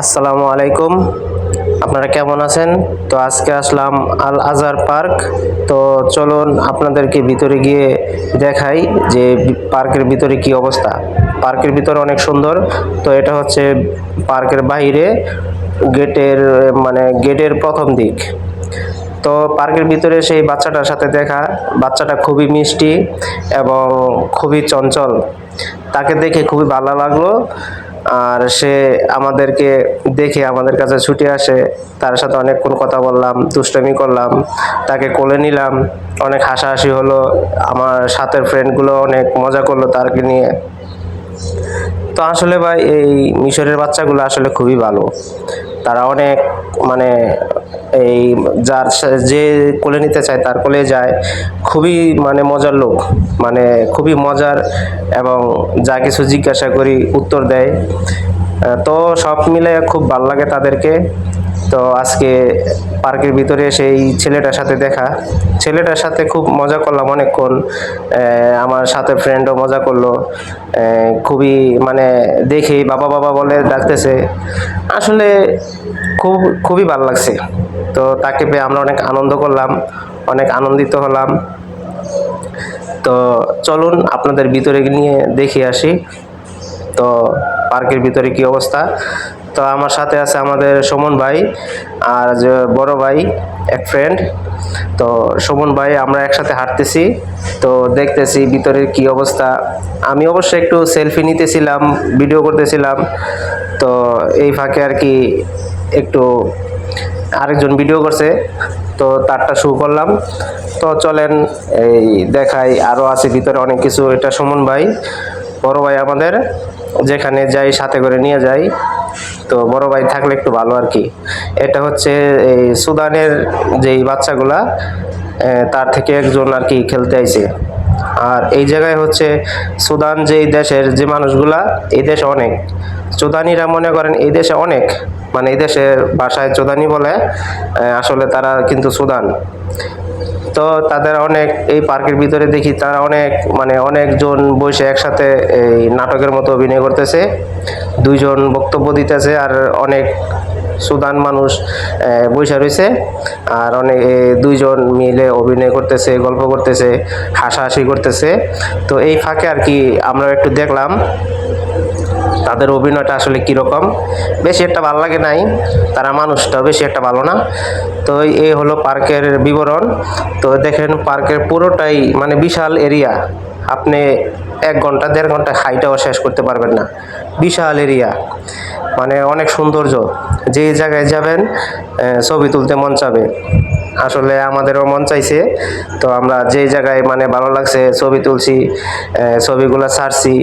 আসসালামু আলাইকুম। আপনারা কেমন আছেন? তো আজকে আসলাম আল আজার পার্ক। তো চলুন আপনাদেরকে ভিতরে গিয়ে দেখাই যে পার্কের ভিতরে কি অবস্থা। পার্কের ভিতরে অনেক সুন্দর। তো এটা হচ্ছে পার্কের বাইরে গেটের মানে গেটের প্রথম দিক। তো পার্কের ভিতরে সেই বাচ্চাটার সাথে দেখা। বাচ্চাটা খুবই মিষ্টি এবং খুবই চঞ্চল। তাকে দেখে খুবই ভালো লাগল। আর সে আমাদেরকে দেখে আমাদের কাছে ছুটে আসে। তার সাথে অনেকক্ষণ কথা বললাম, দুষ্টমি করলাম, তাকে কোলে নিলাম। অনেক হাসাহাসি হলো। আমার সাথে ফ্রেন্ডগুলো অনেক মজা করল তারকে নিয়ে। তো আসলে ভাই, এই মিশরের বাচ্চাগুলো আসলে খুবই ভালো। তারা অনেক মানে এই যার যে কোলে নিতে চায় তার কোলে যায়। খুবই মানে মজার লোক মানে খুবই মজার এবং যা কিছু জিজ্ঞাসা করি উত্তর দেয়। তো সব মিলে খুব ভালো লাগে তাদেরকে। তো আজকে পার্কের ভিতরে সেই ছেলেটার সাথে দেখা। ছেলেটার সাথে খুব মজা করলাম অনেকক্ষণ। আমার সাথে ফ্রেন্ডও মজা করল। খুবই মানে দেখেই বাবা বাবা বলে ডাকতেছে। আসলে খুব, খুবই ভালো লাগছে। তো তাকে পেয়ে আমরা অনেক আনন্দ করলাম, অনেক আনন্দিত হলাম। তো চলুন আপনাদের ভিতরে নিয়ে দেখে আসি। তো পার্কের ভিতরে কি অবস্থা? তো আমার সাথে আছে আমাদের সুমন ভাই আর যে বড় ভাই, এক ফ্রেন্ড তো সুমন ভাই, আমরা একসাথে হাঁটতেছি। তো দেখতেছি ভিতরের কি অবস্থা। আমি অবশ্যই একটু সেলফি নিতেছিলাম ভিডিও করতেছিলাম। তো এই ফাঁকে আর কি একটু আরেকজন ভিডিও করছে। তো তারটা শুরু করলাম। তো চলেন, এই দেখাই আরও আছে ভিতরে অনেক কিছু। এটা সুমন ভাই, বড় ভাই আমাদের। যেখানে যাই, সাথে করে নিয়ে যাই। তো বড় ভাই থাকলে একটু ভালো আর কি। এটা হচ্ছে এই সুদানের যেই বাচ্চাগুলা তার থেকে একজন আর কি খেলতে আইছে। আর এই জায়গায় হচ্ছে সুদান যেই দেশের যে মানুষগুলা, এই দেশে অনেক। চোদানিরা মনে করেন এই দেশে অনেক। মানে এই দেশের ভাষায় চোদানি বলে আসলে তারা কিন্তু সুদান। তো তাদের অনেক এই পার্কের ভিতরে দেখি তারা অনেক মানে অনেকজন বসে একসাথে এই নাটকের মতো অভিনয় করতেছে। দুইজন বক্তব্য দিতেছে আর অনেক সুদান মানুষ বসে রয়েছে। আর অনেক দুইজন মিলে অভিনয় করতেছে, গল্প করতেছে, হাসাহাসি করতেছে। তো এই ফাঁকে আর কি আমরা একটু দেখলাম। তাদের অভিনয়টা আসলে কীরকম? বেশি একটা ভালো লাগে নাই, তারা মানুষটা বেশি একটা ভালো না। তো এই হলো পার্কের বিবরণ। তো দেখেন পার্কের পুরোটাই মানে বিশাল এরিয়া। আপনি এক ঘণ্টা, দেড় ঘণ্টা হাইটাও শেষ করতে পারবেন না। বিশাল এরিয়া। মানে অনেক সৌন্দর্য। যে জায়গায় যাবেন ছবি তুলতে মন চাবে। আসলে আমাদেরও মন চাইছে। তো আমরা যে জায়গায় মানে ভালো লাগছে, ছবি তুলছি ছবিগুলো ছাড়ছি।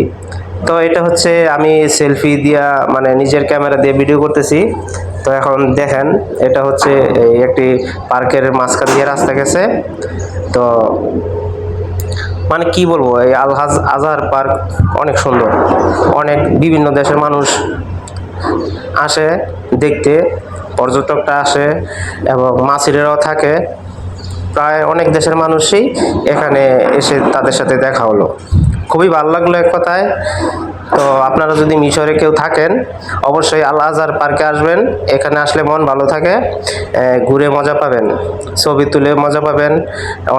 তো এটা হচ্ছে আমি সেলফি দিয়া মানে নিজের ক্যামেরা দিয়ে ভিডিও করতেছি। তো এখন দেখেন, এটা হচ্ছে একটি পার্কের মাঝখান দিয়ে রাস্তা গেছে। তো মানে কি বলব, এই আলহাজ আজহার পার্ক অনেক সুন্দর। অনেক বিভিন্ন দেশের মানুষ আসে, দেখতে। পর্যটকরা আসে এবং মাসিরেরাও থাকে। প্রায় অনেক দেশের মানুষই এখানে এসে তাদের সাথে দেখা হলো। খুবই ভালো লাগল এক কথায়। তো আপনারা যদি মিশরে কেউ থাকেন, অবশ্যই আল আজহার পার্কে আসবেন। এখানে আসলে মন ভালো থাকে ঘুরে মজা পাবেন, ছবি তুলে মজা পাবেন।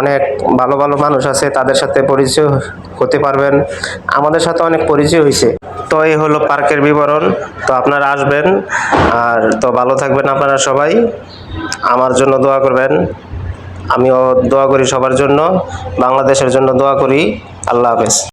অনেক ভালো ভালো মানুষ আছে, তাদের সাথে পরিচয় হতে পারবেন। আমাদের সাথে অনেক পরিচয় হয়েছে। তো এই হলো পার্কের বিবরণ। তো আপনারা আসবেন, আর তো ভালো থাকবেন আপনারা সবাই। আমার জন্য দোয়া করবেন। আমিও দোয়া করি সবার জন্য। বাংলাদেশের জন্য দোয়া করি। আল্লাহ হাফেজ।